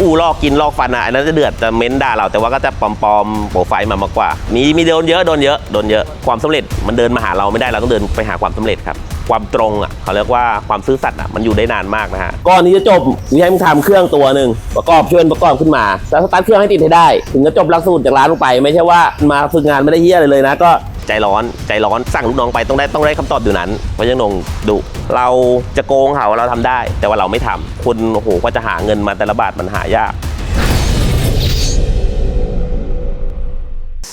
อู้ลอกกินลอกฟันอะอันนั้นจะเดือดจะเม้นด่าเรา แต่ว่าก็จะปลอมๆโปรไฟล์มามากกว่า มีมีโดนเยอะโดนเยอะโดนเยอะความสำเร็จมันเดินมาหาเราไม่ได้เราต้องเดินไปหาความสำเร็จครับ ความตรงอะเขาเรียกว่าความซื่อสัตย์อะมันอยู่ได้นานมากนะฮะก่อนนี้จะจบมีให้มึงทำเครื่องตัวหนึ่งประกอบช่วยประกอบขึ้นมาแล้วสตาร์ทเครื่องให้ติดให้ได้ ถึงจะจบหลักสูตรจากร้านลงไป ไม่ใช่ว่ามาฝึกงานไม่ได้เฮียอะเลยนะก็ ใจร้อนใจร้อนสั่งลูกน้องไปต้องได้ต้องได้คำตอบอยู่นั้นเพราะยังนงดุเราจะโกงเขาเราทำได้ แต่ว่าเราไม่ทำคนโอ้โหก็จะหาเงินมาแต่ละบาทมันหายาก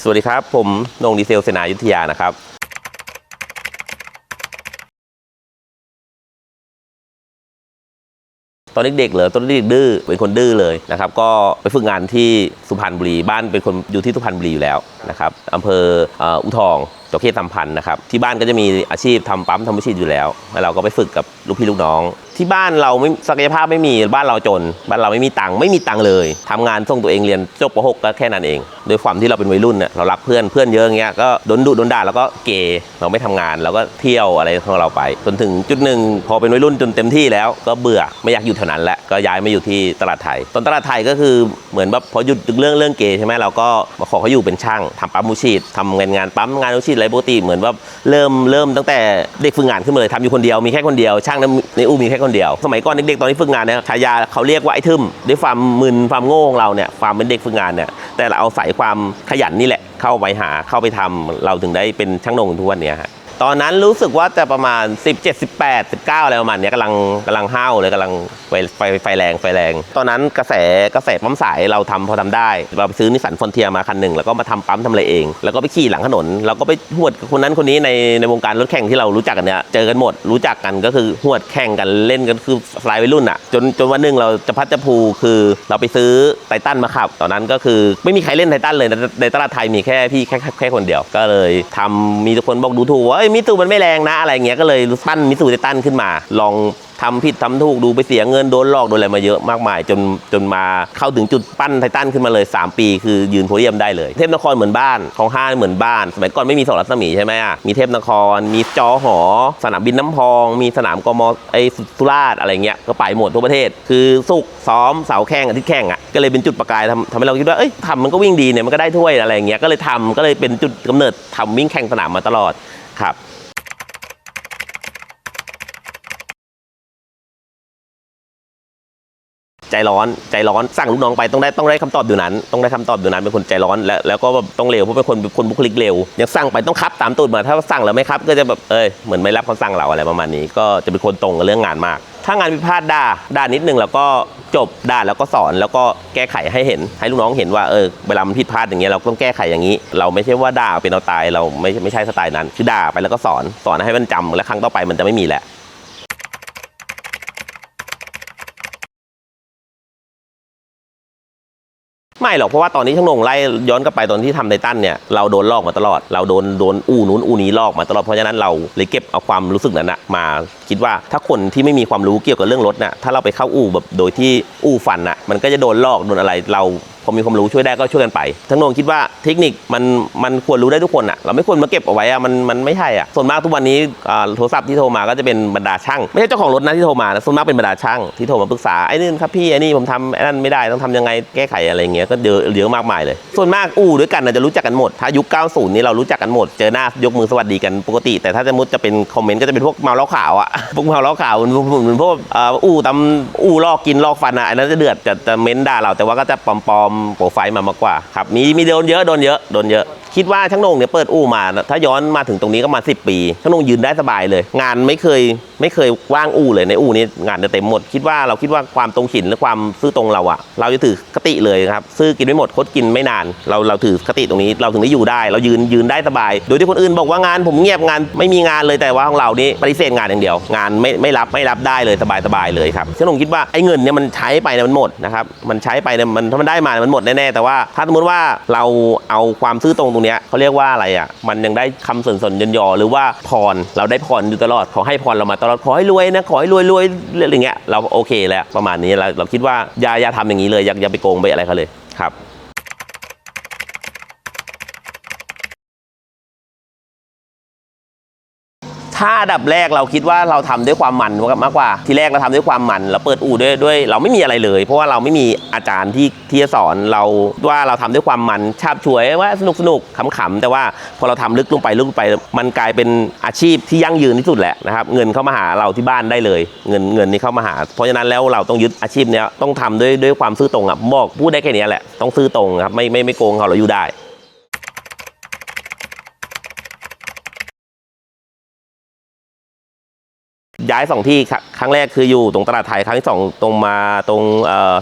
สวัสดีครับ ผมนงดีเซลเสนายุทธยานะครับ ตอนเด็กๆเหรอตอนเด็กดื้อเป็นคนดื้อเลยนะครับก็ไปฝึกงานที่สุพรรณบุรีบ้านเป็นคนอยู่ที่สุพรรณบุรีอยู่แล้วนะครับอำเภออุทองจระเขตสัมพันธ์นะครับที่บ้านก็จะมีอาชีพทำปั๊มทำวิชีพอยู่แล้วแล้วเราก็ไปฝึกกับลูกพี่ลูกน้อง ที่บ้านเราไม่ศักยภาพไม่มีบ้านเราจน บ้านเราไม่มีตังค์ไม่มีตังค์เลยทำงานส่งตัวเองเรียนจบป .6 ก็แค่นั้นเองโดยความที่เราเป็นวัยรุ่นเนี่ยเรารักเพื่อนเพื่อนเยอะอย่างเงี้ยก็โดนดุโดนด่าแล้วก็เกเราไม่ทำงานเราก็เที่ยวอะไรของเราไป จนถึงจุดหนึ่งพอเป็นวัยรุ่นจนเต็มที่แล้วก็เบื่อไม่อยากอยู่แถวนั้นแล้วก็ย้ายมาอยู่ที่ตลาดไทยตอนตลาดไทยก็คือเหมือนแบบพอหยุดเรื่องเรื่องเกย์ใช่ไหมเราก็มาขอเขาอยู่เป็นช่างทำปั๊มมูชีดทำงานงานปั๊มงานมูชีดอะไรปกติเหมือนว่าเริ่มเริ่มตั้งแต่เด็กฝึกงานขึ้นมาเลยทำอยู่คนเดียวมีแค่คนเดียวช่างในอู่มีแค่คนเดียว สมัยก่อนเด็กๆตอนที่ฝึกงานเนี่ยฉายาเขาเรียกว่าไอ้ทึมด้วยความมึนความโง่ของเราเนี่ยความเป็นเด็กฝึกงานเนี่ยแต่เราเอาใส่ความขยันนี่แหละเข้าไปหาเข้าไปทำเราถึงได้เป็นช่างนงทุกวันเนี้ยฮะ ตอนนั้นรู้สึกว่าจะประมาณ 17 18 19อะไรประมาณเนี้ยกำลังกำลังห้าวเลยกำลังไฟไฟไฟแรงไฟแรง ตอนนั้นกระแสกระแสปั๊มสายเราทำพอทำได้ เราไปซื้อนิสสันฟอนเทียมาคันหนึ่งแล้วก็มาทำปั๊มทำอะไรเอง แล้วก็ไปขี่หลังถนนเราก็ไปหวดคนนั้นคนนี้ในในวงการรถแข่งที่เรารู้จักกันเนี่ยเจอกันหมดรู้จักกันก็คือหวดแข่งกันเล่นกันคือสไตล์วัยรุ่นอะจนจนวันหนึ่งเราจะพัดจะภูคือเราไปซื้อไททันมาขับ ตอนนั้นก็คือไม่มีใครเล่นไททันเลยในตลาดไทยมีแค่พี่แค่แค่คนเดียวก็เลยทำมีทุกคนบอกดูถูกว่าอ้ยมิตูมันไม่แรงนะอะไรเงี้ยก็เลยปั้นมิตูไททันขึ้นมา ลองทำผิดทำถูกดูไปเสียเงินโดนหลอกโดนอะไรมาเยอะมากมายจนจนมาเข้าถึงจุดปั้นไททันขึ้นมาเลย 3 ปีคือยืนโพเดียมได้เลย เทพนครเหมือนบ้านของห้าเหมือนบ้านสมัยก่อนไม่มีสองรัศมีใช่ไหมอะมีเทพนคร มีจอหอ สนามบินน้ำพอง มีสนามกมไอสุราษฎร์อะไรเงี้ยก็ไปหมดทั่วประเทศ คือสุกซ้อมเสาแข่งอาทิตย์แข่งอะก็เลยเป็นจุดประกายทำทำให้เราคิดว่าเอ้ยทำมันก็วิ่งดีเนี่ยมันก็ได้ถ้วยอะไรเงี้ยก็เลยทำก็เลยเป็นจุดกำเนิดทำวิ่งแข่งสนามมาตลอด ครับใจร้อนใจร้อนสั่งลูกน้องไปต้องได้ต้องได้คำตอบอยู่นั้น ต้องได้คำตอบอยู่นั้นเป็นคนใจร้อนแล้วแล้วก็แบบต้องเร็วเพราะเป็นคนคนบุคลิกเร็วยังสั่งไปต้องคับตามตูดมาถ้าสั่งแล้วไม่ครับก็จะแบบเอ้ยเหมือนไม่รับคำสั่งเราอะไรประมาณนี้ ก็จะเป็นคนตรงกับเรื่องงานมาก ถ้างานผิดพลาดด่าด่านิดนึงแล้วก็จบด่าแล้วก็สอนแล้วก็แก้ไขให้เห็น ให้ลูกน้องเห็นว่าเออเวลามันผิดพลาดอย่างเงี้ยเราต้องแก้ไขอย่างนี้ เราไม่ใช่ว่าด่าเป็นเอาตายเราไม่ไม่ใช่สไตล์นั้น คือด่าไปแล้วก็สอนสอนให้มันจำและครั้งต่อไปมันจะไม่มีแหละ ไม่หรอกเพราะว่าตอนนี้ช่างนงไล่ย้อนกลับไปตอนที่ทำไททันเนี่ยเราโดนลอกมาตลอด เราโดนโดนอู่นู้นอู่นี้ลอกมาตลอดเพราะฉะนั้นเราเลยเก็บเอาความรู้สึกนั้นนะมาคิดว่าถ้าคนที่ไม่มีความรู้เกี่ยวกับเรื่องรถน่ะถ้าเราไปเข้าอู่แบบโดยที่อู่ฟันน่ะมันก็จะโดนลอกโดนอะไรเรา พอมีความรู้ช่วยได้ก็ช่วยกันไป ทั้งนงคิดว่าเทคนิคมันมันควรรู้ได้ทุกคนอะเราไม่ควรมาเก็บเอาไว้อะมันมันไม่ใช่อะส่วนมากทุกวันนี้อ่าโทรศัพท์ที่โทรมาก็จะเป็นบรรดาช่างไม่ใช่เจ้าของรถนะที่โทรมานะส่วนมากเป็นบรรดาช่างที่โทรมาปรึกษาไอ้นี่ครับพี่ไอ้นี่ผมทำไอ้นั่นไม่ได้ต้องทำยังไงแก้ไขอะไรเงี้ยก็เยอะเยอะมากมายเลย ส่วนมากอู่ด้วยกันน่ะจะรู้จักกันหมดถ้ายุค 90 นี่เรารู้จักกันหมดเจอหน้ายกมือสวัสดีกันปกติ แต่ถ้าสมมติจะเป็นคอมเมนต์ก็จะเป็นพวกเมาเหล้าขาวอะพวกเมาเหล้าขาวเหมือนมือนพวกอ่ออู่ตำอู่ลอกกินลอกฟันอะอันนั้นจะเดือดจะจะเม้นด่าเราแต่ว่าก็จะปลอมๆโปรไฟล์มามากกว่าครับมีมีโดนเยอะโดนเยอะโดนเยอะ คิดว่าช่างนงเนี่ยเปิดอู่มา ถ้าย้อนมาถึงตรงนี้ก็มา 10 ปี ช่างนงยืนได้สบายเลย งานไม่เคยไม่เคยว่างอู่เลยในอู่นี้งานจะเต็มหมด คิดว่าเราคิดว่าความตรงฉินและความซื่อตรงเราอะเราจะถือคติเลยครับซื่อกินไม่หมดคดกินไม่นาน เราเราถือคติตรงนี้เราถึงได้อยู่ได้ เรายืนยืนได้สบาย โดยที่คนอื่นบอกว่างานผมเงียบงานไม่มีงานเลยแต่ว่าของเรานี่ปฏิเสธงานอย่างเดียว งานไม่ไม่รับไม่รับได้เลยสบายสบายเลยครับช่างนงคิดว่าไอ้เงินเนี่ยมันใช้ไปเนี่ยมันหมดนะครับมันใช้ไปเนี่ยมันถ้ามันได้มามันหมดแน่ๆแต่ว่าถ้าสมมติว่าเราเอาความซื่อตรงตรงเนี้ยเขาเรียกว่าอะไรอะ มันยังได้คำสนสนยนยอหรือว่าพรเราได้พรอยู่ตลอดขอให้พรเรามาตลอดขอให้รวยนะขอให้รวยรวยอะไรเงี้ยเราโอเคแล้วประมาณนี้เราเราคิดว่าอย่าอย่าทำอย่างนี้เลยอย่าอย่าไปโกงไปอะไรเขาเลยครับ ถ้าดับแรกเราคิดว่าเราทำด้วยความมันมากกว่า ทีแรกเราทำด้วยความมันเราเปิดอู่ด้วยด้วย เราไม่มีอะไรเลย เพราะว่าเราไม่มีอาจารย์ที่ที่จะสอนเราว่าเราทำด้วยความมันชาบฉวยว่าสนุกสนุกขำๆแต่ว่าพอเราทำลึกลงไปลึกลงไป มันกลายเป็นอาชีพที่ยั่งยืนที่สุดแหละนะครับเงินเข้ามาหาเราที่บ้านได้เลย เงินเงินนี่เข้ามาหา เพราะฉะนั้นแล้วเราต้องยึดอาชีพเนี้ยต้องทำด้วยด้วยความซื่อตรงอะบอกพูดได้แค่นี้แหละต้องซื่อตรงครับไม่ไม่ไม่โกงเขาเราอยู่ได้ ย้ายสองที่ครั้งแรกคืออยู่ตรงตลาดไทยครั้งที่สองตรงมาตรง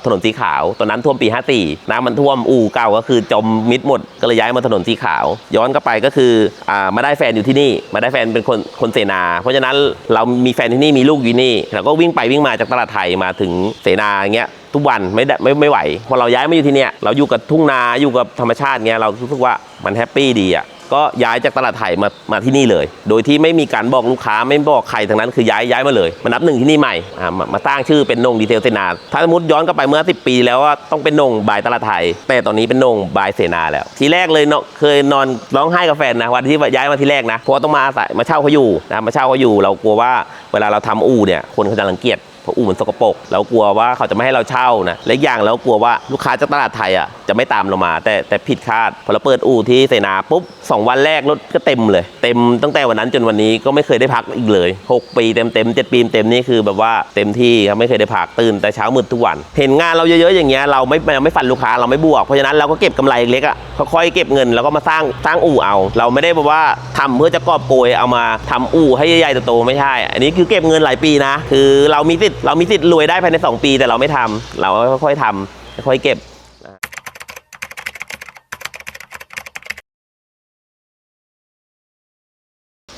ถนนสีขาว ตอนนั้นท่วมปี 54 น้ำมันท่วมอู่เก่าก็คือจมมิดหมดก็เลยย้ายมาถนนสีขาว ย้อนกลับไปก็คืออมาได้แฟนอยู่ที่นี่ มาได้แฟนเป็นคนคนเสนา เพราะฉะนั้นเรามีแฟนที่นี่มีลูกอยู่นี่เราก็วิ่งไปวิ่งมาจากตลาดไทยมาถึงเสนาอย่างเงี้ยทุกวันไม่ได้ไม่ไม่ไหวพอเราย้ายมาอยู่ที่เนี่ยเราอยู่กับทุ่งนาอยู่กับธรรมชาติเงี้ยเรารู้สึกว่ามันแฮปปี้ดีอะ ก็ย้ายจากตลาดไทยมามาที่นี่เลย โดยที่ไม่มีการบอกลูกค้าไม่บอกใครทั้งนั้นคือย้ายย้ายมาเลยมานับหนึ่งที่นี่ใหม่อ่ามามาสร้งชื่อเป็นนงดีเทลเสนาถ้าสมมติย้อนกลับไปเมื่อ 10 ปีแล้วว่าต้องเป็นนงบายตลาดไทย แต่ตอนนี้เป็นนงบายเสนาแล้ว ทีแรกเลยเนาะเคยนอนร้องไห้กับแฟนนะวันที่ย้ายมาที่แรกนะเพราะต้องมาอาศัยมาเช่าเขาอยู่นะมาเช่าเขาอยู่เรากลัวว่าเวลาเราทำอู่เนี่ยคนเขาจะรังเกียจ เพราะอู่มันสกปรกเรากลัวว่าเขาจะไม่ให้เราเช่านะและอย่างเรากลัวว่าลูกค้าจากตลาดไทยอะจะไม่ตามเรามา แต่แต่ผิดคาดพอเราเปิดอู่ที่เสนาปุ๊บสองวันแรกรถก็เต็มเลย เต็มตั้งแต่วันนั้นจนวันนี้ก็ไม่เคยได้พักอีกเลย 6 ปีเต็มเต็มเจ็ดปีเต็มนี่คือแบบว่าเต็มที่ครับไม่เคยได้พักตื่นแต่เช้ามืดทุกวัน เห็นงานเราเยอะๆอย่างเงี้ยเราไม่เราไม่ฟันลูกค้าเราไม่บวกเพราะฉะนั้นเราก็เก็บกำไรเล็กๆอะค่อยๆเก็บเงินแล้วก็มาสร้างสร้างอู่เอา เราไม่ได้แบบว่าทำเพื่อจะกอบโกยเอามาทำอู่ให้ใหญ่ๆโตๆไม่ใช่ อันนี้คือเก็บเงินหลายปีนะ คือเรามีสิทธิเรามีสิทธิ์รวยได้ภายใน 2 ปี แต่เราไม่ทำเราค่อยๆทำค่อยๆเก็บ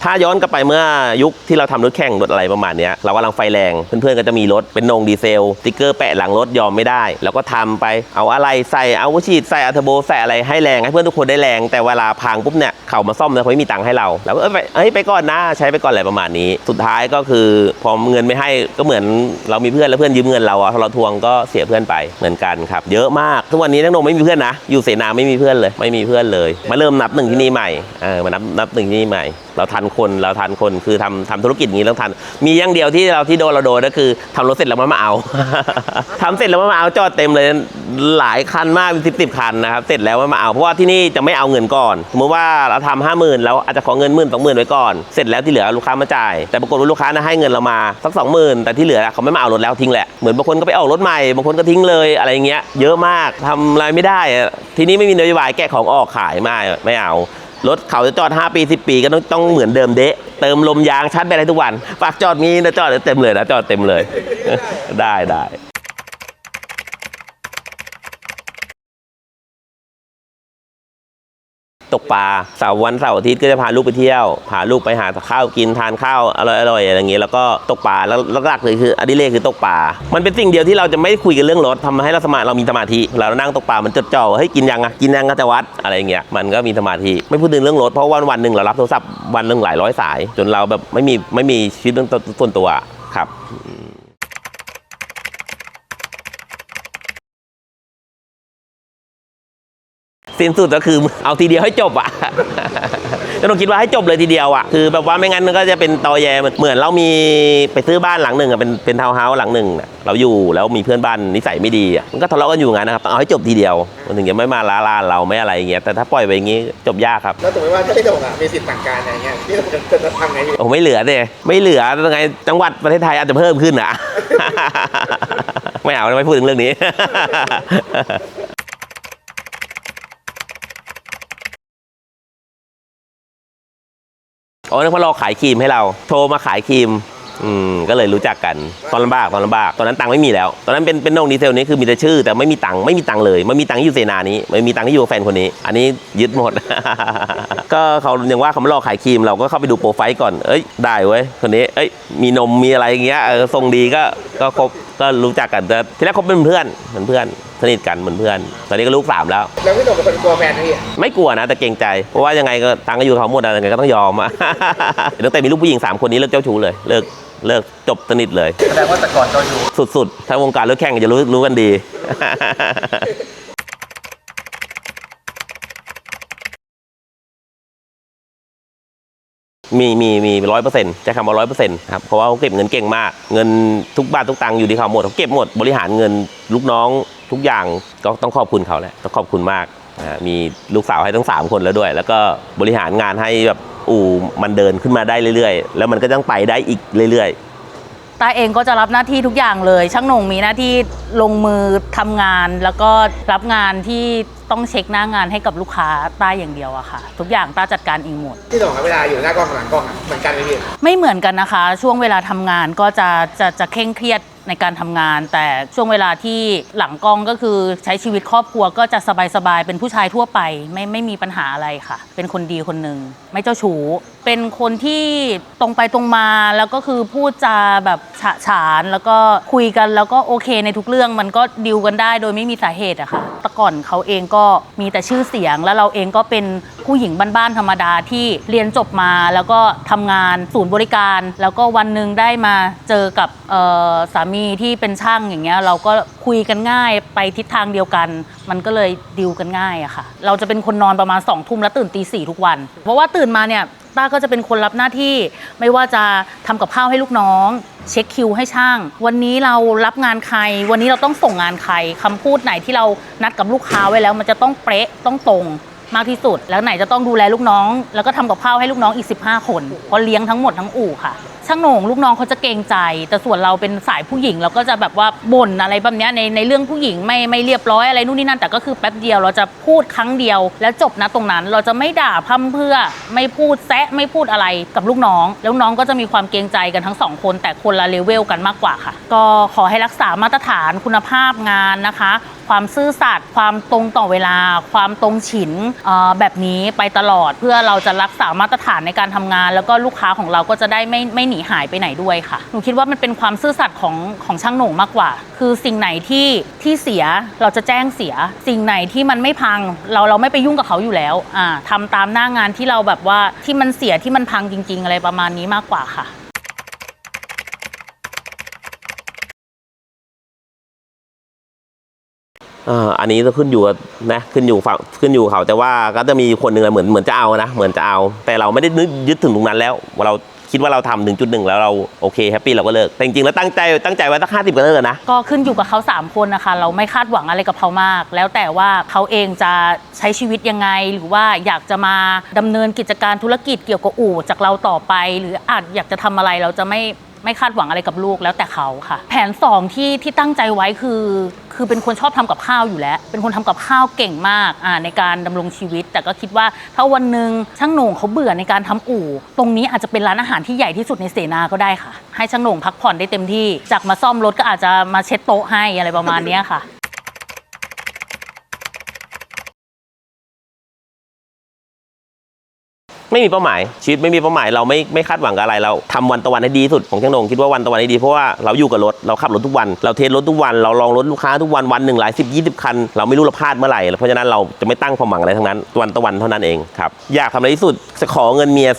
ถ้าย้อนกลับไปเมื่อยุคที่เราทำรถแข่งรถอะไรประมาณนี้เรากำลังไฟแรงเพื่อนๆก็จะมีรถเป็นนงดีเซลสติ๊กเกอร์แปะหลังรถยอมไม่ได้ แล้วก็ทำไปเอาอะไรใส่เอาวัชีดใส่อัลเทโบใส่อะไรให้แรงให้เพื่อนทุกคนได้แรง แต่เวลาพังปุ๊บเนี่ยเขามาซ่อมเนี่ยเขาไม่มีตังค์ให้เราแล้วก็เอ้ยไปเอ้ยไปก่อนนะใช้ไปก่อนอะไรประมาณนี้ สุดท้ายก็คือพอเงินไม่ให้ก็เหมือนเรามีเพื่อนแล้วเพื่อนยืมเงินเราอะพอเราทวงก็เสียเพื่อนไปเหมือนกันครับ เยอะมากทุกวันนี้นักนงไม่มีเพื่อนนะ อยู่เสนาไม่มีเพื่อนเลย ไม่มีเพื่อนเลย มาเริ่มนับหนึ่งที่นี่ใหม่เออมานับนับหนึ่งที่นี่ใหม่ เราทันคนเราทันคนคือทำทำธุรกิจอย่างนี้ต้องทัน มีอย่างเดียวที่เราที่โดนเราโดนก็คือทำรถเสร็จแล้วมันมาเอาทำเสร็จแล้วมันมาเอาจอดเต็มเลยหลายคันมากเป็นสิบสิบคันนะครับเสร็จแล้วมันมาเอาเพราะว่าที่นี่จะไม่เอาเงินก่อนสมมติว่าเราทำห้าหมื่นแล้วอาจจะขอเงินหมื่นสองหมื่นไว้ก่อน เสร็จแล้วที่เหลือลูกค้ามาจ่าย แต่ปรากฏว่าลูกค้านะให้เงินเรามาสักสองหมื่นแต่ที่เหลือเขาไม่มาเอารถแล้วทิ้งแหละเหมือนบางคนก็ไปออกรถใหม่บางคนก็ทิ้งเลยอะไรอย่างเงี้ยเยอะมากทำอะไรไม่ได้ ที่นี้ไม่มีนโยบายแกะของออกขายไม่ไม่เอา รถเขาจะจอด 5 ปี 10 ปีก็ต้องต้องเหมือนเดิมเดะเติมลมยางชาร์จแบตให้ทุกวัน ฝากจอดงี้นะจอดเต็มเลยนะจอดเต็มเลย ได้ได้ ตกปลาเสาร์วันเสาร์อาทิตย์ก็จะพาลูกไปเที่ยวพาลูกไปหาข้าวกินทานข้าวอร่อยอร่อยอะไรอย่างเงี้ยแล้วก็ตกปลาแล้วหลักเลยคืออดิเรกคือตกปลามันเป็นสิ่งเดียวที่เราจะไม่คุยกันเรื่องรถทำให้เราสมาเรามีสมาธิเรานั่งตกปลามันจดจ่อว่าเฮ้ยกินยังอะกินยังก็จะวัดอะไรอย่างเงี้ยมันก็มีสมาธิไม่พูดถึงเรื่องรถเพราะวันวันหนึ่งเรารับโทรศัพท์วันหนึ่งหลายร้อยสาย จนเราแบบไม่มีไม่มีชีวิตเรื่องส่วนตัวครับ สิ้นสุดก็คือเอาทีเดียวให้จบอะก็ต้องคิดว่าให้จบเลยทีเดียวอะคือแบบว่าไม่งั้นมันก็จะเป็นตอแยเหมือนเหมือนเรามีไปซื้อบ้านหลังหนึ่งอะเป็นเป็นทาวน์เฮาส์หลังหนึ่งน่ะเราอยู่แล้วมีเพื่อนบ้านนิสัยไม่ดีอะมันก็ทะเลาะกันอยู่งั้นนะครับต้องเอาให้จบทีเดียวมันถึงจะไม่มาล้าลานเราไม่อะไรอย่างเงี้ยแต่ถ้าปล่อยไปอย่างงี้จบยากครับแล้วสมมติว่าถ้าพี่โด่งอะมีสิทธิ์สั่งการอะไรเงี้ยพี่โด่งจะจะทำไงพี่โอ้ไม่เหลือเลยไม่เหลือยังไงจังหวัดประเทศไทยอาจจะเพิ่มขึ้นอะไม่เอาไม่พูดถึงเรื่องนี้ โอ้นึกว่าเราขายครีมให้เรา โทรมาขายครีมอืมก็เลยรู้จักกันตอนลำบากตอนลำบากตอนนั้นตังค์ไม่มีแล้ว ตอนนั้นเป็นเป็นนงดีเซลนี้คือมีแต่ชื่อ แต่ไม่มีตังค์ไม่มีตังค์เลยไม่มีตังค์ที่อยู่เซนานี้ไม่มีตังค์ที่อยู่แฟนคนนี้ อันนี้ยึดหมด ก็เขาอย่างว่าเขามาหลอขายครีมเราก็เข้าไปดูโปรไฟล์ก่อนเอ้ยได้เว้ยคนนี้เอ้ยมีนมมีอะไรอย่างเงี้ยเออทรงดีก็ก็คบ ก็รู้จักกันแต่ทีแรกคบเป็นเพื่อนเหมือนเพื่อนสนิทกันเหมือนเพื่อน ตอนนี้ก็ลูกสามแล้ว แล้วพี่โด่งเป็นคนกลัวแฟนไหมพี่ไม่กลัวนะแต่เกรงใจเพราะว่ายังไงก็ตังค์ก็อยู่กับเขาหมดอะยังไงก็ต้องยอมอะ ตั้งแต่มีลูกผู้หญิง3คนนี้เลิกเจ้าชู้เลยเลิกเลิกจบสนิทเลย แสดงว่าแต่ก่อนเราอยู่สุดๆถ้าวงการรถแข่งจะรู้รู้กันดี มีมีมีร้อยเปอร์เซ็นต์ใช้คำว่าร้อยเปอร์เซ็นต์ครับเพราะว่าเขาเก็บเงินเก่งมาก เงินทุกบาททุกตังค์อยู่ที่เขาหมดเขาเก็บหมดบริหารเงินลูกน้องทุกอย่างก็ต้องขอบคุณเขาแหละต้องขอบคุณมากอ่ามีลูกสาวให้ทั้งสามคนแล้วด้วย แล้วก็บริหารงานให้แบบอู่มันเดินขึ้นมาได้เรื่อยๆ แล้วมันก็ต้องไปได้อีกเรื่อยๆ ตาเองก็จะรับหน้าที่ทุกอย่างเลย ช่างหน่งมีหน้าที่ลงมือทำงาน แล้วก็รับงานที่ต้องเช็คหน้างานให้กับลูกค้าต้าอย่างเดียวอะค่ะ ทุกอย่างต้าจัดการเองหมดพี่หนุ่มครับเวลาอยู่หน้ากล้องกับหลังกล้องอะเหมือนกันไหมพี่ไม่เหมือนกันนะคะ ช่วงเวลาทำงานก็จะจะจะเคร่งเครียด ในการทำงาน แต่ช่วงเวลาที่หลังกล้องก็คือใช้ชีวิตครอบครัวก็จะสบายๆเป็นผู้ชายทั่วไปไม่ไม่มีปัญหาอะไรค่ะ เป็นคนดีคนหนึ่งไม่เจ้าชู้เป็นคนที่ตรงไปตรงมาแล้วก็คือพูดจาแบบฉะฉาน แล้วก็คุยกันแล้วก็โอเคในทุกเรื่องมันก็ดิวกันได้โดยไม่มีสาเหตุอะค่ะแต่ก่อนเขาเองก็มีแต่ชื่อเสียงแล้วเราเองก็เป็น ผู้หญิงบ้านๆธรรมดาที่เรียนจบมาแล้วก็ทำงานศูนย์บริการ แล้วก็วันหนึ่งได้มาเจอกับเอ่อสามีที่เป็นช่างอย่างเงี้ยเราก็คุยกันง่ายไปทิศทางเดียวกัน มันก็เลยดิวกันง่ายอะค่ะ เราจะเป็นคนนอนประมาณ2องทุ่มแล้วตื่นตีสี่ทุกวัน เพราะว่าตื่นมาเนี่ยต้าก็จะเป็นคนรับหน้าที่ ไม่ว่าจะทำกับข้าวให้ลูกน้อง เช็คคิวให้ช่าง วันนี้เรารับงานใคร วันนี้เราต้องส่งงานใครคำพูดไหนที่เรานัดกับลูกค้าไว้แล้ว มันจะต้องเป๊ะต้องตรง มากที่สุด แล้วไหนจะต้องดูแลลูกน้อง แล้วก็ทำกับข้าวให้ลูกน้องอีก 15 คนเพราะเลี้ยงทั้งหมดทั้งอู่ค่ะ ช่างโหน่งลูกน้องเขาจะเกรงใจ แต่ส่วนเราเป็นสายผู้หญิงเราก็จะแบบว่าบ่นอะไรแบบเนี้ยในในเรื่องผู้หญิงไม่ไม่เรียบร้อยอะไรนู่นนี่นั่นแต่ก็คือแป๊บเดียวเราจะพูดครั้งเดียว แล้วจบนะตรงนั้นเราจะไม่ด่าพร่ำเพรื่อไม่พูดแซะไม่พูดอะไรกับลูกน้อง แล้วน้องก็จะมีความเกรงใจกันทั้งสองคนแต่คนละเลเวลกันมากกว่าค่ะ ก็ขอให้รักษามาตรฐานคุณภาพงานนะคะ ความซื่อสัตย์ความตรงต่อเวลา ความตรงฉินแบบนี้ไปตลอด เพื่อเราจะรักษามาตรฐานในการทำงาน แล้วก็ลูกค้าของเราก็จะได้ไม่ไม่หนีหายไปไหนด้วยค่ะหนูคิดว่ามันเป็นความซื่อสัตย์ของของช่างโหน่งมากกว่า คือสิ่งไหนที่ที่เสียเราจะแจ้งเสีย สิ่งไหนที่มันไม่พัง เราเราไม่ไปยุ่งกับเขาอยู่แล้วอ่าทำตามหน้างานที่เราแบบว่าที่มันเสียที่มันพังจริง ๆ อะไรประมาณนี้มากกว่าค่ะ อ่ออันนี้ก็ขึ้นอยู่กับนะขึ้นอยู่ฝั่งขึ้นอยู่เขาแต่ว่าก็จะมีคนหนึ่งเหมือนเหมือนจะเอานะเหมือนจะเอา แต่เราไม่ได้นึกยึดถึงตรงนั้นแล้วเราคิดว่าเราทำถึงจุดหนึ่งแล้วเราโอเคแฮปปี้เราก็เลิกแต่จริงๆแล้วตั้งใจตั้งใจไว้ตั้งห้าสิบก็เลิกอะนะก็ขึ้นอยู่กับเขา 3 คนนะคะ เราไม่คาดหวังอะไรกับเขามาก แล้วแต่ว่าเขาเองจะใช้ชีวิตยังไง หรือว่าอยากจะมาดำเนินกิจการธุรกิจเกี่ยวกับอู่จากเราต่อไป หรืออาจอยากจะทำอะไรเราจะไม่ไม่คาดหวังอะไรกับลูกแล้วแต่เขาค่ะ แผน 2 ที่ที่ตั้งใจไว้คือ คือเป็นคนชอบทำกับข้าวอยู่แล้ว เป็นคนทำกับข้าวเก่งมากอ่าในการดำรงชีวิต แต่ก็คิดว่าถ้าวันหนึ่งช่างโหน่งเขาเบื่อในการทำอู่ ตรงนี้อาจจะเป็นร้านอาหารที่ใหญ่ที่สุดในเสนาก็ได้ค่ะ ให้ช่างโหน่งพักผ่อนได้เต็มที่ จากมาซ่อมรถก็อาจจะมาเช็ดโต๊ะให้อะไรประมาณนี้ค่ะ ไม่มีเป้าหมาย ชีวิตไม่มีเป้าหมายเราไม่ไม่คาดหวังกับอะไรเราทำวันตะวันให้ดีสุดของช่างโหนงคิดว่าวันตะวันให้ดีเพราะว่าเราอยู่กับรถเราขับรถทุกวันเราเทสรถทุกวันเราลองรถลูกค้าทุกวันวันหนึ่งหลายสิบยี่สิบคัน เราไม่รู้เราพลาดเมื่อไหร่เพราะฉะนั้นเราจะไม่ตั้งความหวังอะไรทั้งนั้นวันตะวันเท่านั้นเองครับอยากทำอะไรที่สุดจะขอเงินเมีย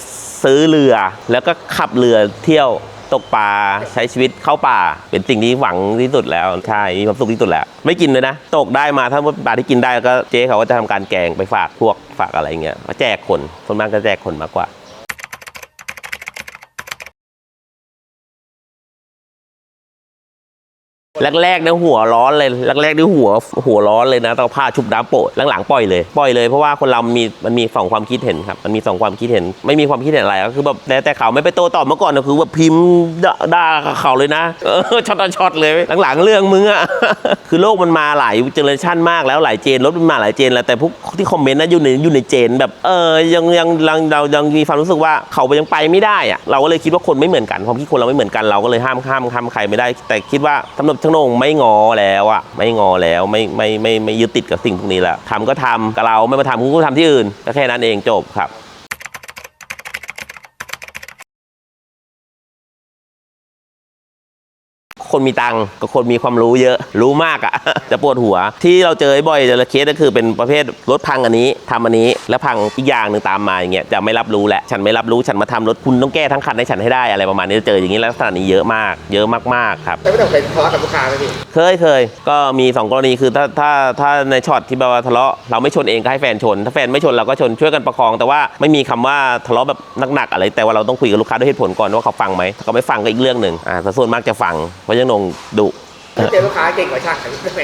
ซื้อเรือ แล้วก็ขับเรือเที่ยว ตกปลาใช้ชีวิตเข้าป่า เป็นสิ่งที่หวังที่สุดแล้วใช่มีความสุขที่สุดแล้ว ไม่กินเลยนะ ตกได้มาถ้าปลาที่กินได้ก็เจ๊เขาก็จะทำการแกงไปฝากพวกฝากอะไรเงี้ยมาแจกคนส่วนมากก็แจกคนมากกว่า แรกๆเนี่ยหัวร้อนเลยแรกๆนี่หัวหัวร้อนเลยนะต้องผ้าชุบน้ำโปะหลังๆปล่อยเลยปล่อยเลยเพราะว่าคนเรามันมีมันมีสองความคิดเห็นครับมันมีสองความคิดเห็น ไม่มีความคิดเห็นอะไรก็คือแบบแต่แต่เขาไม่ไปโต้ตอบเมื่อก่อนนะคือแบบพิมพ์ด่าเขาเลยนะเออช็อตต่อช็อตเลยหลังๆเรื่องมึงอะคือโลกมันมาหลายเจเนอเรชันมากแล้วหลายเจนรถมันมาหลายเจนแล้วแต่พวกที่คอมเมนต์นะอยู่ในอยู่ในเจนแบบเออยังยังเรายังมีความรู้สึกว่าเขาไปยังไปไม่ได้อะเราก็เลยคิดว่าคนไม่เหมือนกันความคิดคนเราไม่เหมือนกันเราก็เลยห้ามห้ามห้ามใครไม่ได้ แต่คิดว่าสำหรับชงนงไม่งอแล้วอะไม่งอแล้วไม่ไม่ไม่ไม่ยึดติดกับสิ่งพวกนี้แล้วทำก็ทำกับเราไม่มาทำกูก็ทำที่อื่นก็แค่นั้นเองจบครับ คคนมีตังค์กับคนมีความรู้เยอะรู้มากอะจะปวดหัว ที่เราเจอบ่อยเจอเคสก็คือเป็นประเภทรถพังอันนี้ทำอันนี้แล้วพังอีกอย่างหนึ่งตามมาอย่างเงี้ยจะไม่รับรู้แหละฉันไม่รับรู้ฉันมาทำรถคุณต้องแก้ทั้งคันให้ฉันให้ได้อะไรประมาณนี้จะเจออย่างนี้ลักษณะนี้เยอะมาก เยอะมากๆครับแล้วไม่ต้องไปทะเลาะกับลูกค้าไหมพี่เคยเคยก็มี 2 กรณีคือถ้าถ้าถ้าในช็อตที่แบบว่าทะเลาะเราไม่ชนเองก็ให้แฟนชน ถ้าแฟนไม่ชนเราก็ชนช่วยกันประคอง แต่ว่าไม่มีคำว่าทะเลาะแบบหนักๆอะไร แต่ว่าเราต้องคุยกับลูกค้าด้วยเหตุผลก่อนว่าเขาฟังไหมถ้าเขาไม่ฟังก็อีกเรื่องหนึ่งอ่าแต่ส่วนมากจะฟังเพราะยังนงดุถ้าเจอลูกค้าเก่งกว่าช่างทำไม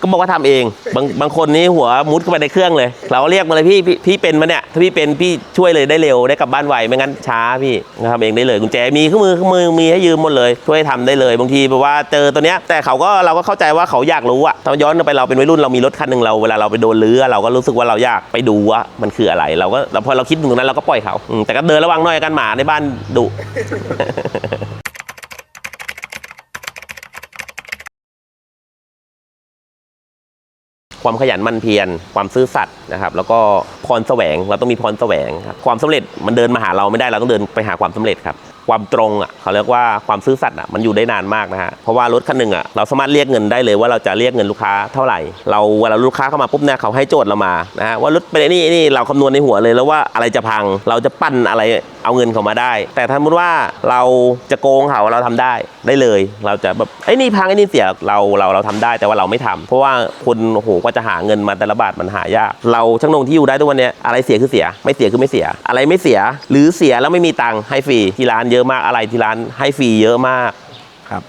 ก็บอกว่าทำเอง บางบางคนนี่หัวมุดเข้าไปในเครื่องเลย เราก็เรียกมาเลยพี่พี่พี่เป็นมาเนี่ยถ้าพี่เป็นพี่ช่วยเลยได้เร็วได้กลับบ้านไวไม่งั้นช้าพี่ทำเองได้เลยกุญแจมีเครื่องมือเครื่องมือมีให้ยืมหมดเลย ช่วยทำได้เลย บางทีแบบว่าเจอตัวเนี้ยแต่เขาก็เราก็เข้าใจว่าเขาอยากรู้อะตอนย้อนไปเราเป็นวัยรุ่นเรามีรถคันหนึ่งเราเวลาเราไปโดนลื้อเราก็รู้สึกว่าเราอยากไปดูว่ามันคืออะไร เราก็เราพอเราคิดถึงตรงนั้นเราก็ปล่อยเขาอืมแต่ก็เดินระวังหน่อยกันหมาในบ้านดุ ความขยันมั่นเพียรความซื่อสัตย์นะครับแล้วก็พรแสวงเราต้องมีพรแสวงครับความสำเร็จมันเดินมาหาเราไม่ได้เราต้องเดินไปหาความสำเร็จครับความตรงอะเขาเรียกว่าความซื่อสัตย์อะมันอยู่ได้นานมากนะฮะเพราะว่ารถคันหนึ่งอะเราสามารถเรียกเงินได้เลยว่าเราจะเรียกเงินลูกค้าเท่าไหร่ เราเวลาลูกค้าเข้ามาปุ๊บเนี่ยเขาให้โจทย์เรามานะฮะว่ารถเป็นนี่นี่เราคำนวณในหัวเลยแล้วว่าอะไรจะพัง เราจะปั้นอะไร เอาเงินเขามาได้ แต่ถ้าสมมติว่าเราจะโกงเขาเราทำได้ได้เลย เราจะแบบไอ้นี่พังไอ้นี่เสียเราเราเราทำได้แต่ว่าเราไม่ทำเพราะว่าคนโอ้โหก็จะหาเงินมาแต่ละบาทมันหายาก เราช่างนงที่อยู่ได้ทุกวันเนี้ยอะไรเสียคือเสีย ไม่เสียคือไม่เสีย อะไรไม่เสีย หรือเสียแล้วไม่มีตังค์ให้ฟรีที่ร้านเยอะมากอะไรที่ร้านให้ฟรีเยอะมากครับ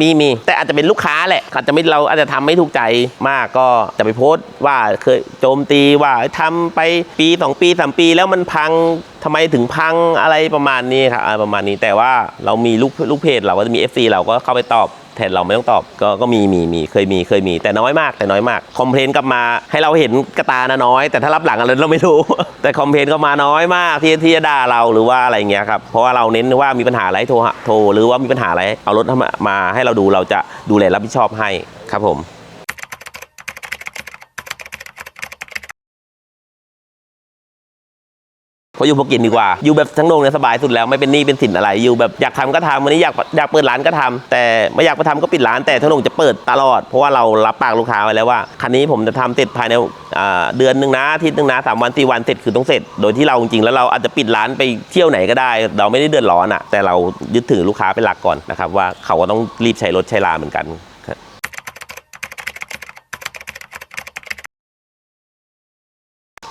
มีมีแต่อาจจะเป็นลูกค้าแหละอาจจะไม่เราอาจจะทำไม่ถูกใจมากก็จะไปโพสต์ว่าเคยโจมตีว่าทำไปปีสองปีสามปีแล้วมันพังทำไมถึงพังอะไรประมาณนี้ครับประมาณนี้แต่ว่าเรามีลูกลูกเพจเราก็จะมี FC เราก็เข้าไปตอบ แทนเราไม่ต้องตอบก็ก็มีมีมีเคยมีเคยมี แต่น้อยมากแต่น้อยมากคอมเพลนกลับมาให้เราเห็นกระตานะน้อย แต่ถ้ารับหลังอะไรเราไม่รู้ แต่คอมเพลนก็มาน้อยมากที่ที่จะด่าเราหรือว่าอะไรเงี้ยครับเพราะว่าเราเน้นว่ามีปัญหาอะไรโทรโทรหรือว่ามีปัญหาอะไรเอารถมามาให้เราดูเราจะดูแลรับผิดชอบให้ครับผม พราอยู่พวกกินดีกว่า อยู่แบบทั้งโลกเนี่ยสบายสุดแล้วไม่เป็นหนี้เป็นสินอะไร อยู่แบบอยากทำก็ทำวันนี้อยากอยากเปิดร้านก็ทำแต่ไม่อยากไปทำก็ปิดร้านแต่ทั้งโลกจะเปิดตลอด เพราะว่าเรารับปากลูกค้าไว้แล้วว่า คันนี้ผมจะทำเสร็จภายในอ่าเดือนหนึ่งนะอาทิตย์หนึ่งนะสามวันสี่วันเสร็จคือต้องเสร็จ โดยที่เราจริงๆแล้วเราอาจจะปิดร้านไปเที่ยวไหนก็ได้ เราไม่ได้เดือดร้อนอะแต่เรายึดถือลูกค้าเป็นหลักก่อนนะครับว่าเขาก็ต้องรีบใช้รถใช้ลาเหมือนกันครับ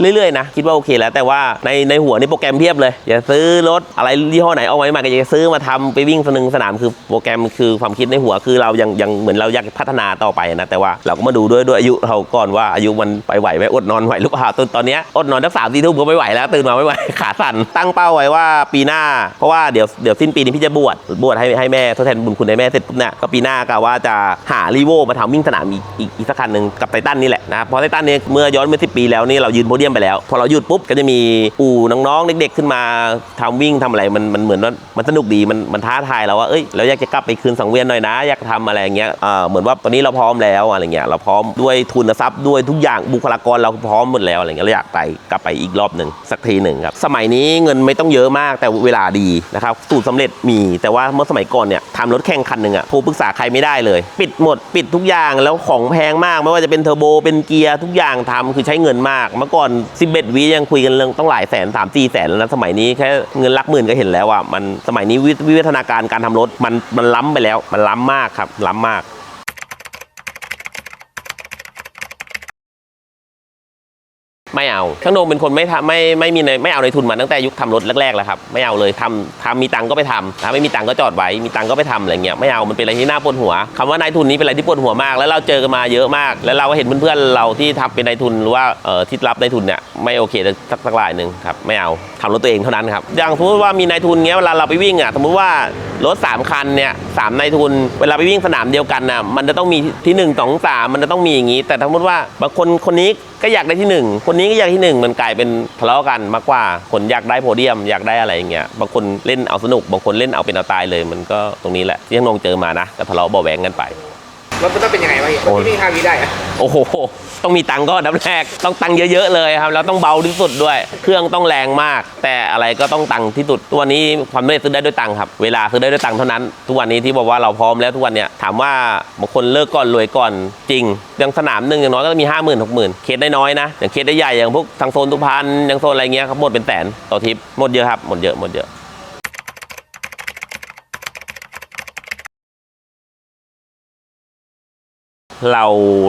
เรื่อยๆนะคิดว่าโอเคแล้วแต่ว่าในในหัวนี่โปรแกรมเพียบเลยอย่าซื้อรถอะไรยี่ห้อไหนเอาไว้มาก็อยาจะซื้อมาทำไปวิ่งสนึงสนามคือโปรแกรมคือความคิดในหัวคือเรายังยังเหมือนเราอยากพัฒนาต่อไปนะแต่ว่าเราก็มาดูด้วยด้วยอายุเราก่อนว่าอายุมันไปไหวไหมอดนอนไหวหรือเปล่าตอนตอนนี้อดนอนตั้งสามสี่ทุ่มก็ไม่ไหวแล้วตื่นมาไม่ไหวขาสั่นตั้งเป้าไว้ว่าปีหน้า เพราะว่าเดี๋ยวเดี๋ยวสิ้นปีนี้พี่จะบวชบวชให้ให้แม่ทดแทนบุญคุณให้แม่เสร็จปุ๊บเนี่ยก็ปีหน้ากะว่าจะหารีโวมาทำวิ่งสนามอีกอีกสักคันหนึ่งกับไททันนี่แหละนะเพราะไททันเนี่ยเมื่อย้อนเมื่อสิปีแล้วนี่เรายืนโพเดียมไปแล้ว พอเราหยุดปุ๊บก็จะมีอู่น้องๆ เด็ก ๆ ขึ้นมาทำวิ่งทำอะไรมันมันเหมือนว่ามันสนุกดีมันมันท้าทายเราว่าเอ้ยเราอยากจะกลับไปคืนสังเวียนหน่อยนะอยากทำอะไรอย่างเงี้ยเหมือนว่าตอนนี้เราพร้อมแล้วอะไรเงี้ยเราพร้อมด้วยทุนทรัพย์ด้วยทุกอย่างบุคลากรเราพร้อมหมดแล้วอะไรเงี้ยเราอยากไปกลับไปอีกรอบหนึ่งสักทีหนึ่งครับสมัยนี้เงินไม่ต้องเยอะมากแต่เวลาดีนะครับสูตรสำเร็จมีแต่ว่าเมื่อสมัยก่อนเนี่ยทำรถแข่งคันหนึ่งอะโทรปรึกษาใครไม่ได้เลย ปิดหมดปิดทุกอย่างแล้วของแพงมาก ไม่ว่าจะเป็นเทอร์โบเป็นเกียร์ทุกอย่างทำคือใช้เงินมากเมื่อก่อน11วิยังคุยกันเรื่องต้องหลายแสนสามสี่แสนแล้วนะสมัยนี้แค่เงินหลักหมื่นก็เห็นแล้วอะมันสมัยนี้วิวิวัฒนาการการทำรถมันมันล้ำไปแล้ว มันล้ำมากครับล้ำมาก ไม่เอา ช่างโดงเป็นคนไม่ทำไม่ไม่มีในไม่เอาในทุนมาตั้งแต่ยุคทำรถแรกๆแล้วครับ ไม่เอาเลยทำทำมีตังก็ไปทำนะไม่มีตังก็จอดไว้ มีตังก็ไปทำอะไรเงี้ย ไม่เอา มันเป็นอะไรที่น่าปวดหัวคำว่านายทุนนี้เป็นอะไรที่ปวดหัวมาก แล้วเราเจอกันมาเยอะมาก แล้วเราก็เห็นเพื่อนๆเราที่ทำเป็นนายทุนหรือว่าเอ่อที่รับนายทุนเนี่ยไม่โอเคสักสักรายหนึ่งครับ ไม่เอาทำรถตัวเองเท่านั้นครับ อย่างสมมติว่ามีนายทุนเงี้ยเวลาเราไปวิ่งอะสมมติว่ารถสามคันเนี่ยสามนายทุน เวลาไปวิ่งสนามเดียวกันน่ะมันจะต้องมีที่หนึ่งสองสามมันจะต้องมีอย่างนี้ แต่สมมติว่าบางคนคนนี้ก็อยากได้ที่หนึ่งคนนี้ก็อยากที่หนึ่งมันกลายเป็นทะเลาะกันมากกว่าคนอยากได้โพเดียมอยากได้อะไรอย่างเงี้ยบางคนเล่นเอาสนุกบางคนเล่นเอาเป็นเอาตายเลย มันก็ตรงนี้แหละที่ทั้งนองเจอมานะก็ทะเลาะเบาะแหวงกันไปรถมันต้องเป็นยังไงวะพี่โอ้ยที่วิ่งทางนี้ได้อะโอ้โห ต้องมีตังก็อันดับแรกต้องตังเยอะๆเลยครับแล้วต้องเบาที่สุดด้วย เครื่องต้องแรงมาก แต่อะไรก็ต้องตังที่สุดตัวนี้ความเร็จซื้อได้ด้วยตังครับ เวลาซื้อได้ด้วยตังเท่านั้น ทุกวันนี้ที่บอกว่าเราพร้อมแล้วทุกวันเนี้ยถามว่าบางคนเลิกก่อนรวยก่อนจริงอย่างสนามหนึ่งอย่างน้อยก็มีห้าหมื่นหกหมื่นเคสได้น้อยนะอย่างเคสได้ใหญ่อย่างพวกทางโซนทุพรรณอย่างโซนอะไรเงี้ยครับหมดเป็นแสนต่อทริปหมดเยอะครับหมดเยอะหมดเยอะ เรา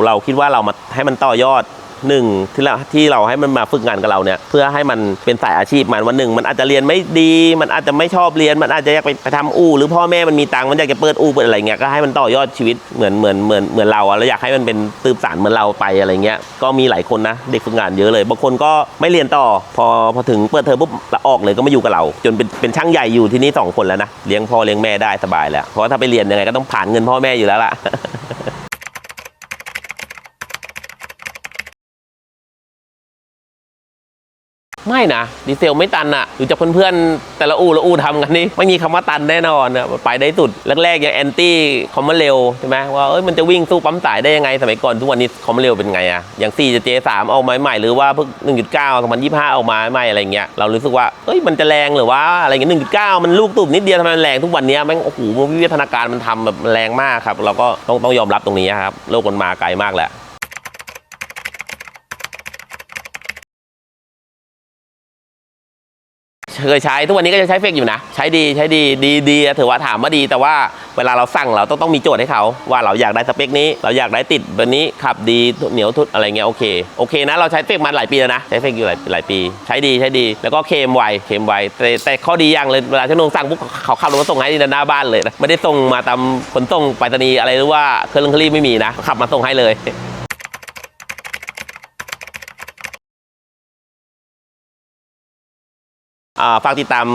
เราคิดว่าเรามาให้มันต่อยอดหนึ่งที่เราที่เราให้มันมาฝึกงานกับเราเนี่ยเพื่อให้มันเป็นสายอาชีพมันวันหนึ่ง มันอาจจะเรียนไม่ดี มันอาจจะไม่ชอบเรียน มันอาจจะอยากไปไปทำอู่หรือพ่อแม่มันมีตังค์มันอยากจะเปิดอู่เปิดอะไรเงี้ยก็ให้มันต่อยอดชีวิตเหมือนเหมือนเหมือนเหมือนเราอะแล้วอยากให้มันเป็นตืบสารเหมือนเราไปอะไรเงี้ยก็มีหลายคนนะเด็กฝึกงานเยอะเลยบางคนก็ไม่เรียนต่อ พอพอถึงเปิดเทอมปุ๊บละออกเลยก็มาอยู่กับเรา จนเป็นเป็นช่างใหญ่อยู่ที่นี่สองคนแล้วนะเลี้ยงพ่อเลี้ยงแม่ได้สบายแล้วเพราะว่าถ้าไปเรียนยังไงก็ต้องผ่านเงินพ่อแม่อยู่แล้วล่ะ ไม่นะดีเซลไม่ตันอะดูจากเพื่อนๆ แต่ละอู่ละอู่ทำกันนี่ไม่มีคำว่าตันแน่นอนอะไปได้สุดแรกๆยังแอนตี้คอมมอนเร็วใช่ไหมว่าเอ้ยมันจะวิ่งสู้ปั๊มสายได้ยังไงสมัยก่อนทุกวันนี้คอมมอนเร็วเป็นไงอะอย่าง4จะ J3 เอามาใหม่หรือว่าเพิ่ง1.9 2025 เอามาใหม่อะไรเงี้ยเรารู้สึกว่าเอ้ยมันจะแรงหรือว่าอะไรเงี้ย1.9 มันลูกตุ่มนิดเดียวทำไมมันแรงทุกวันนี้แม่งโอ้โหวิวัฒนาการมันทำแบบแรงมากครับเราก็ต้องต้องยอมรับตรงนี้ครับโลกมันมาไกลมากแหละ เคยใช้ทุกวันนี้ก็จะใช้เฟกอยู่นะ ใช้ดีใช้ดีดีดีถือว่าถามว่าดี แต่ว่าเวลาเราสั่งเราต้องต้องมีโจทย์ให้เขาว่าเราอยากได้สเปคนี้ เราอยากได้ติดแบบนี้ขับดีเหนียวทุดอะไรเงี้ยโอเคโอเคนะเราใช้เฟกมาหลายปีแล้วนะใช้เฟกอยู่หลายหลายปี ใช้ดีใช้ดี แล้วก็เคมไวเคมไวแต่แต่ข้อดีอย่างเลยเวลาช่างนงสั่งปุ๊บเขาขับรถมาส่งให้ที่หน้าบ้านเลยนะไม่ได้ส่งมาตามขนส่งไปรษณีย์อะไรหรือว่าเครื่องเครื่องรีไม่มีนะขับมาส่งให้เลย อ่า ฝากติดตาม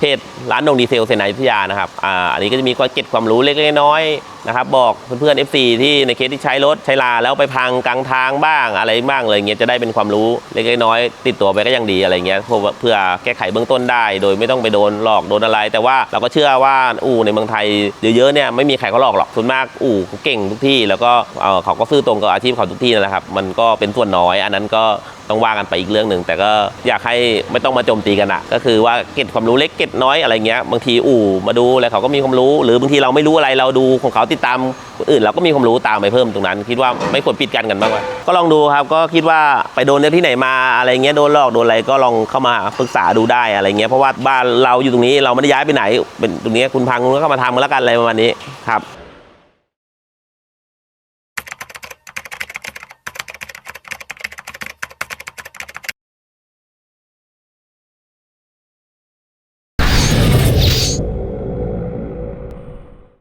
เพจร้านนงดีเซลเซนายพิทยานะครับอ่าอันนี้ก็จะมีความเก็บความรู้เล็กๆน้อยๆนะครับ บอกเพื่อนๆ FC ที่ในเคสที่ใช้รถใช้ลาแล้วไปพังกลางทางบ้างอะไรบ้างอะไรเงี้ยจะได้เป็นความรู้เล็กๆน้อยๆติดตัวไปก็ยังดีอะไรเงี้ยเพื่อเพื่อแก้ไขเบื้องต้นได้ โดยไม่ต้องไปโดนหลอกโดนอะไร แต่ว่าเราก็เชื่อว่าอู่ในเมืองไทยเยอะๆเนี่ยไม่มีใครเขาหลอกหรอกส่วนมากอู่เขาเก่งทุกที่ แล้วก็เออเขาก็ซื่อตรงกับอาชีพเขาทุกที่นะครับมันก็เป็นส่วนน้อย อันนั้นก็ ต้องว่ากันไปอีกเรื่องหนึ่งแต่ก็อยากให้ไม่ต้องมาโจมตีกันอะก็คือว่าเก็บความรู้เล็กเก็บน้อยอะไรเงี้ยบางทีอู่มาดูอะไรเขาก็มีความรู้ หรือบางทีเราไม่รู้อะไรเราดูของเขาติดตามคนอื่นเราก็มีความรู้ตามไปเพิ่มตรงนั้น คิดว่าไม่ควรปิดกันกันบ้างวะก็ลองดูครับก็คิดว่าไปโดนเรื่องที่ไหนมาอะไรเงี้ยโดนหลอกโดนอะไรก็ลองเข้ามาปรึกษาดูได้อะไรเงี้ยเพราะว่าบ้านเราอยู่ตรงนี้เราไม่ได้ย้ายไปไหนเป็นตรงนี้คุณพังคุณก็เข้ามาทำกันแล้วกันอะไรประมาณนี้ครับ